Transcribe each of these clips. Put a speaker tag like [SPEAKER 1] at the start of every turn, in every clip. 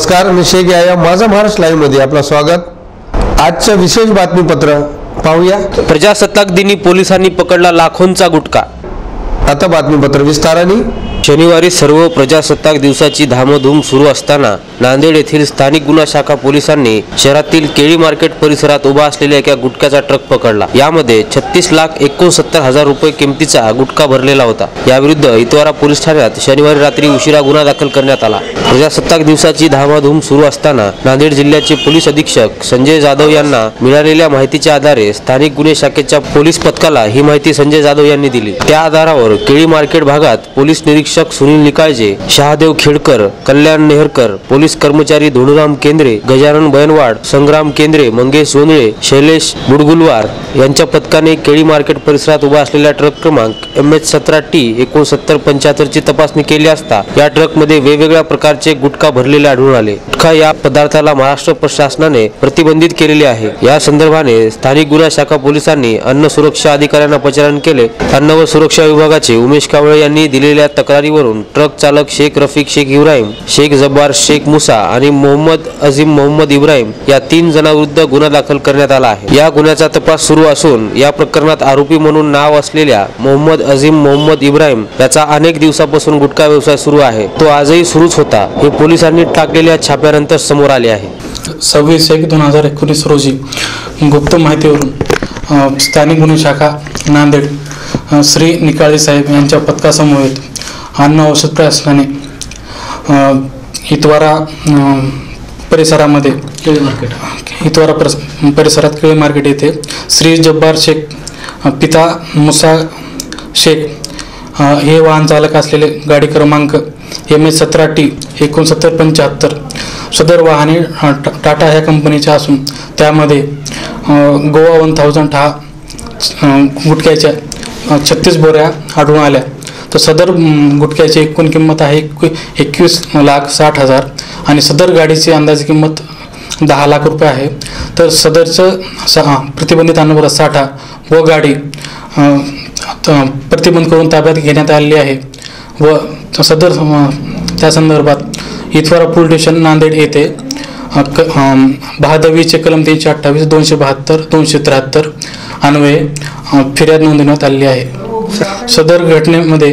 [SPEAKER 1] नमस्कार मी शेख या माझा महाराष्ट्र लाईव्हमध्ये आपलं स्वागत. आजचं विशेष बातमीपत्र पाहूया.
[SPEAKER 2] प्रजासत्ताक दिनी पोलिसांनी पकडला लाखोंचा गुटखा.
[SPEAKER 1] आता बातमीपत्र विस्ताराने.
[SPEAKER 2] शनिवारी सर्व प्रजासत्ताक दिवसाची धामधूम सुरू असताना नांदेड येथील स्थानिक गुन्हा शाखा पोलिसांनी शहरातील केळी मार्केट परिसरात उभा असलेल्या एका गुटख्याचा ट्रक पकडला. यामध्ये छत्तीस लाख एकोणसत्तर हजार रुपये किमतीचा गुटखा भरलेला होता. याविरुद्ध इतवारा पोलीस ठाण्यात शनिवारी रात्री उशिरा गुन्हा दाखल करण्यात आला. प्रजासत्ताक दिवसाची धामाधूम सुरू असताना नांदेड जिल्ह्याचे पोलीस अधीक्षक संजय जाधव यांना मिळालेल्या माहितीच्या आधारे स्थानिक गुन्हे शाखेच्या पोलीस पथकाला ही माहिती संजय जाधव यांनी दिली. त्या आधारावर केळी मार्केट भागात पोलीस निरीक्षक सुनील निकाळजे शहादेव खेडकर कल्याण नेहरकर पोलीस कर्मचारी धोणुराम केंद्रे गजानन बयनवाड संग्राम केंद्रे मंगेश सोनळे शैलेश बुडगुलवार यांच्या पथकाने केळी मार्केट परिसरात उभा असलेल्या ट्रक क्रमांक एम एच सतरा टी एकोणसत्तर पंच्याहत्तरची तपासणी केली असता या ट्रकमध्ये वेगवेगळ्या प्रकारचे गुटखा भरलेले आढळून आले. गुटखा या पदार्थाला महाराष्ट्र प्रशासनाने प्रतिबंधित केलेले आहे. या संदर्भाने स्थानिक गुन्हा शाखा पोलिसांनी अन्न सुरक्षा अधिकाऱ्यांना पचारण केले. अन्न व सुरक्षा विभागाचे उमेश कावळे यांनी दिलेल्या तक्रारीवरून ट्रक चालक शेख रफिक शेख इब्राहिम शेख जब्बार शेख मुसा आणि मोहम्मद अझीम मोहम्मद इब्राहिम या तीन जणांविरुद्ध गुन्हा दाखल करण्यात आला आहे. या गुन्ह्याचा तपास सुरू असून या प्रकरणात आरोपी म्हणून नाव असलेल्या मोहम्मद अझीम मोहम्मद इब्राहिम याचा अनेक दिवसापासून गुटखा व्यवसाय सुरू आहे. तो आजही सुरूच होता. हे पोलिसांनी टाकलेल्या छाप्यानंतर समोर आले आहे.
[SPEAKER 3] सव्वीस एक दोन हजार एकोणीस रोजी गुप्त माहितीवरून स्थानिक गुन्हे शाखा नांदेड श्री निकाळे साहेब यांच्या पथकासमवेत अन्न औषध प्रशासनाने अ, इतवारा परिसरामध्ये इतवारा परस परिसरात केळी मार्केट येथे श्री जब्बार शेख पिता मुसा शेख हे वाहन चालक असलेले गाडी क्रमांक एम एच सतरा टी एकोणसत्तर पंच्याहत्तर सदर वाहने टाटा ह्या कंपनीच्या असून त्यामध्ये गोवा वन थाउजंड हा अ, छत्तीस बोऱ्या आढळून आल्या. तर सदर गुटख्याची एकूण किंमत आहे एकवीस लाख साठ हजार आणि सदर गाडीची अंदाजे किंमत दहा लाख रुपये आहे. तर सदरचं स- प्रतिबंधित अन्नपदार्थ साठा व गाडी प्रतिबंध करून ताब्यात घेण्यात आलेली आहे व सदर त्या संदर्भात इथवारा पोलीस स्टेशन नांदेड येथे क बहादवीचे कलम तीनशे अठ्ठावीस दोनशे बहात्तर दोनशे त्र्याहत्तर अन्वये फिर्याद नोंदवण्यात आलेली आहे. सदर घटनेमध्ये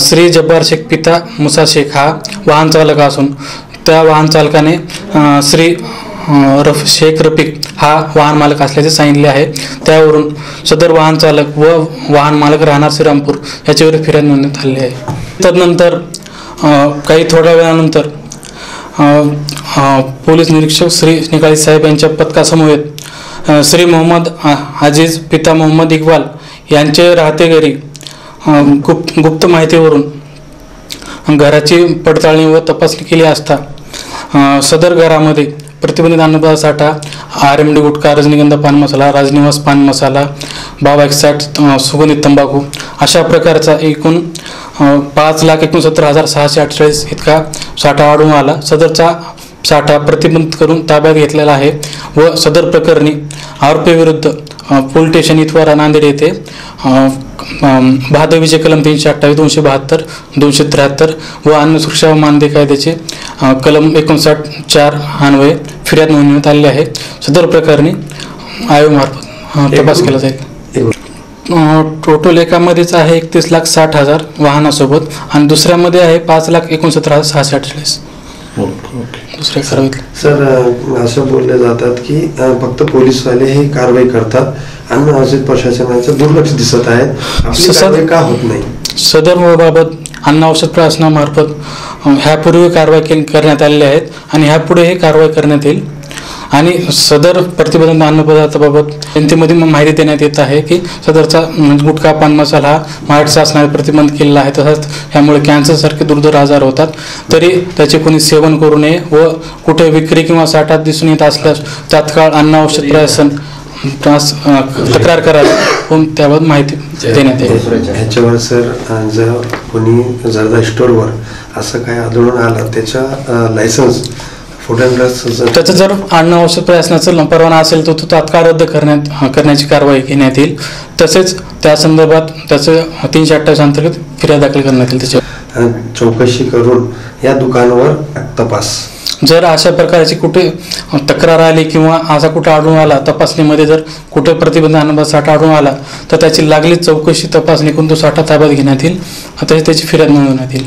[SPEAKER 3] श्री जब्बार शेख पिता मुसा शेख हा वाहन चालक असून त्या वाहन चालकाने श्री रफ शेख रफिक हा वाहन मालक असल्याचे सांगितले आहे. त्यावरून सदर वाहन चालक व वाहन मालक राहणार श्रीरामपूर याच्यावर फिर्याद नोंदवण्यात आली आहे. तदनंतर काही थोड्या वेळानंतर पोलीस निरीक्षक श्री निकाळी साहेब यांच्या पथकासमवेत श्री मोहम्मद आजीज पिता मोहम्मद इक्बाल यांचे राहते घरी गुप गुप्त गुप्त माहितीवरून. घराची पडताळणी व तपासणी केली असता सदर घरामध्ये प्रतिबंधित अन्नपदार्थ साठा आर एम डी गुटखा रजनीगंधा पान मसाला राजनिवास पान मसाला बाबा एकसाठ सुगंधित तंबाखू अशा प्रकारचा एकूण पाच लाख एकोणसत्तर हजार सहाशे अठ्ठेचाळीस इतका साठा आढळून आला. सदरचा साठा प्रतिबंधित करून ताब्यात घेतलेला आहे व सदर प्रकरणी आरोपीविरुद्ध विरुद्ध पोलीस स्टेशन इथवारा नांदेड येथे. बहादवीचे कलम तीनशे अठ्ठावीस दोनशे बहात्तर दोनशे त्र्याहत्तर व अन्न सुरक्षा व मानदे कायद्याचे कलम एकोणसाठ चार अन्वये फिर्याद नोंदवण्यात आलेली आहे. सदर प्रकरणी आयोगामार्फत तपास केला जाईल. टोटल एकामध्येच आहे एकतीस लाख साठ हजार वाहनासोबत आणि दुसऱ्यामध्ये आहे पाच लाख एकोणसत्तर हजार सहाशे अठ्ठेचाळीस. दुसऱ्या कारवाईत
[SPEAKER 4] सर असं बोलले जातात की फक्त पोलीसवाले ही कारवाई करतात आणि औषध प्रशासनाचं दुर्लक्ष दिसत आहे. का होत नाही?
[SPEAKER 3] सदर बाबत अन्न औषध प्रशासनामार्फत ह्यापूर्वी कारवाई करण्यात आलेली आहेत आणि ह्यापुढेही कारवाई करण्यात येईल. आणि सदर प्रतिबंधित अन्नपदार्थाबाबत जनतेमध्ये माहिती देण्यात येत आहे की सदरचा म्हणजे गुटखा पान मसाला हा महाराष्ट्र शासनाने प्रतिबंध केलेला आहे. तसंच यामुळे कॅन्सरसारखे दुर्धर आजार होतात. तरी त्याचे कोणी सेवन करू नये व कुठे विक्री किंवा साठात दिसून येत असल्यास तात्काळ अन्न औषध प्रशासन त्रास तक्रार करावी त्याबाबत माहिती देण्यात येईल.
[SPEAKER 4] ह्याच्यावर सर जर कोणी जरदा स्टोरवर असं काय आढळून आलं त्याच्या लायसन्स फूड अँड ड्रग्स
[SPEAKER 3] त्याचं जर अन्न औषध प्रशासनाचा परवाना असेल तर तो तात्काळ रद्द करण्यात करण्याची कारवाई घेण्यात येईल. तसेच त्या संदर्भात त्याचं तीनशे अठ्ठावीस अंतर्गत फिर्याद दाखल करण्यात येईल त्याच्यावर.
[SPEAKER 4] चौकशी करून या दुकानावर तपास.
[SPEAKER 3] जर अशा प्रकारची कुठे तक्रार आली किंवा असा कुठे आढळून आला तपासणीमध्ये जर कुठे प्रतिबंध आणण्याचा साठा आढळून आला तर त्याची लागलीच चौकशी तपासणी करून तो साठा ताब्यात घेण्यात येईल. तसेच त्याची फिर्याद नोंदवण्यात येईल.